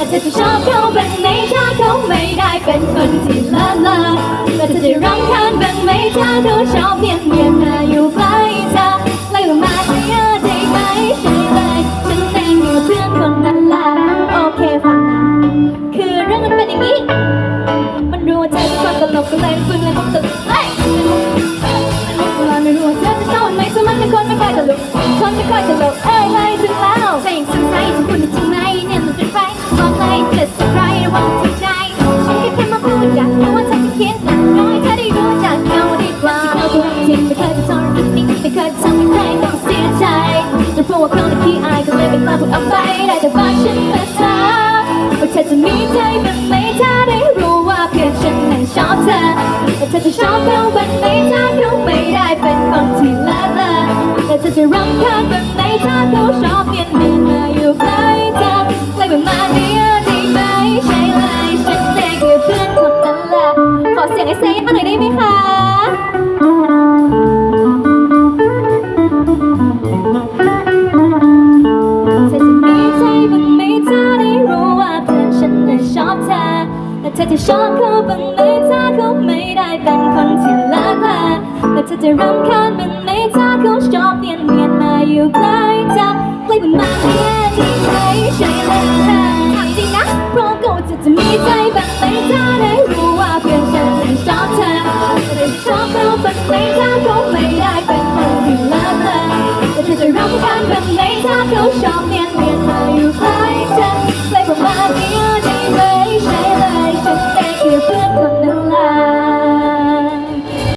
แต่เธอจะชอบเขาบ้างไหมถ้าเขาไม่ได้เป็นคนที่เลิศเลอแต่เธอจะรำคาญบ้างไหมถ้าเขาชอบเพียงเพียงมาอยู่ใกล้เธอไล่มาเสียได้ไหมใช่เลยฉันเองอยู่กับเพื่อนคนนั้นละโอเคฟังนะคือเรื่องมันเป็นอย่างนี้ มันรู้ว่าเธอเป็นคนตลกก็เลยฝึกเลยผมตลกเฮ้ยเราไม่รู้ว่าเธอจะชอบมันไหมซึ่งมันเป็นคนไม่ค่อยตลกคนไม่ค่อยตลกเอ้ย ทำให้ใครต้องเสียใจแต่เพราะว่าเขาในขี้อายก็เลยไม่กล้าพูดออกไปได้แต่ฟังฉันมาถามว่าเธอจะมีใจบ้างไหมถ้าได้รู้ว่าเพียงฉันนั้นชอบเธอแต่เธอจะชอบเขาบ้างไหมถ้าเขาไม่ได้เป็นคนที่เลิศเลอแต่เธอจะรำคาญบ้างไหมถ้าเขาชอบเปลี่ยนเปลี่ยนมาอยู่ใกล้เธอใกล้ประมาณนี้ได้ไหมใช่เลยฉันเองคือเพื่อนคนนั้นแหละขอเสียงไอ้เซย์มาหน่อยได้ไหมคะ จะชอบเขาบ้างไหมถ้าเขาไม่ได้เป็นคนที่ลิศเลอแต่เธอจะรำคาญบ้างไหมถ้าเขาชอบเนียนเนียนมาอยู่ใกล้เธอใกล้ประมาณนี้ที่ใช่ใช่เลยถามจริงนะเพราะกูจะจะมีใจบ้างไหมถ้าได้รู้ว่าเพื่อนฉันน่ชอบเธอแต่จะชอบเขาบ้างไหมถ้าเขาไม่ได้เป็นคนที่ลิศเลอแต่เธอจะรับกันบ้างไหมถ้าเขาชอบเนียนเนียนมาอยู่ใกล้